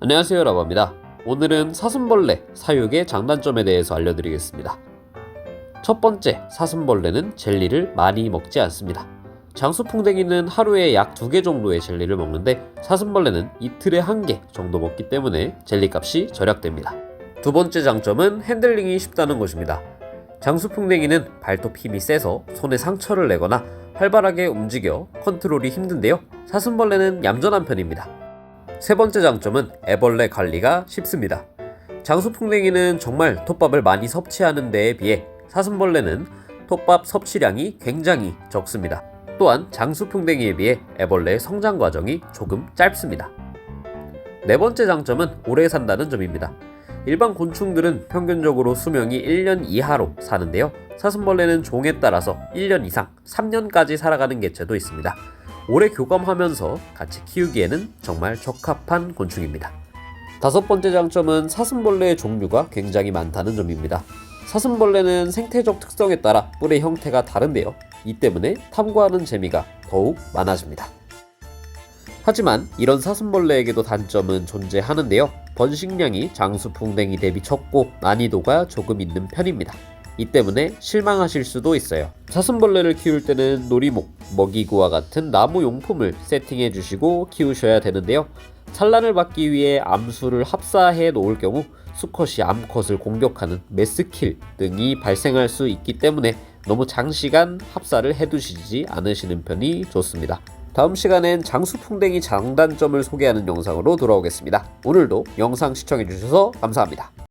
안녕하세요 라바입니다. 오늘은 사슴벌레 사육의 장단점에 대해서 알려드리겠습니다. 첫 번째, 사슴벌레는 젤리를 많이 먹지 않습니다. 장수풍뎅이는 하루에 약 두 개 정도의 젤리를 먹는데 사슴벌레는 이틀에 한 개 정도 먹기 때문에 젤리 값이 절약됩니다. 두 번째 장점은 핸들링이 쉽다는 것입니다. 장수풍뎅이는 발톱 힘이 세서 손에 상처를 내거나 활발하게 움직여 컨트롤이 힘든데요. 사슴벌레는 얌전한 편입니다. 세 번째 장점은 애벌레 관리가 쉽습니다. 장수풍뎅이는 정말 톱밥을 많이 섭취하는 데에 비해 사슴벌레는 톱밥 섭취량이 굉장히 적습니다. 또한 장수풍뎅이에 비해 애벌레의 성장 과정이 조금 짧습니다. 네 번째 장점은 오래 산다는 점입니다. 일반 곤충들은 평균적으로 수명이 1년 이하로 사는데요. 사슴벌레는 종에 따라서 1년 이상, 3년까지 살아가는 개체도 있습니다. 오래 교감하면서 같이 키우기에는 정말 적합한 곤충입니다. 다섯 번째 장점은 사슴벌레의 종류가 굉장히 많다는 점입니다. 사슴벌레는 생태적 특성에 따라 뿔의 형태가 다른데요. 이 때문에 탐구하는 재미가 더욱 많아집니다. 하지만 이런 사슴벌레에게도 단점은 존재하는데요. 번식량이 장수풍뎅이 대비 적고 난이도가 조금 있는 편입니다. 이 때문에 실망하실 수도 있어요. 사슴벌레를 키울 때는 놀이목, 먹이구와 같은 나무 용품을 세팅해 주시고 키우셔야 되는데요. 산란을 받기 위해 암수를 합사해 놓을 경우 수컷이 암컷을 공격하는 메스킬 등이 발생할 수 있기 때문에 너무 장시간 합사를 해두시지 않으시는 편이 좋습니다. 다음 시간엔 장수풍뎅이 장단점을 소개하는 영상으로 돌아오겠습니다. 오늘도 영상 시청해주셔서 감사합니다.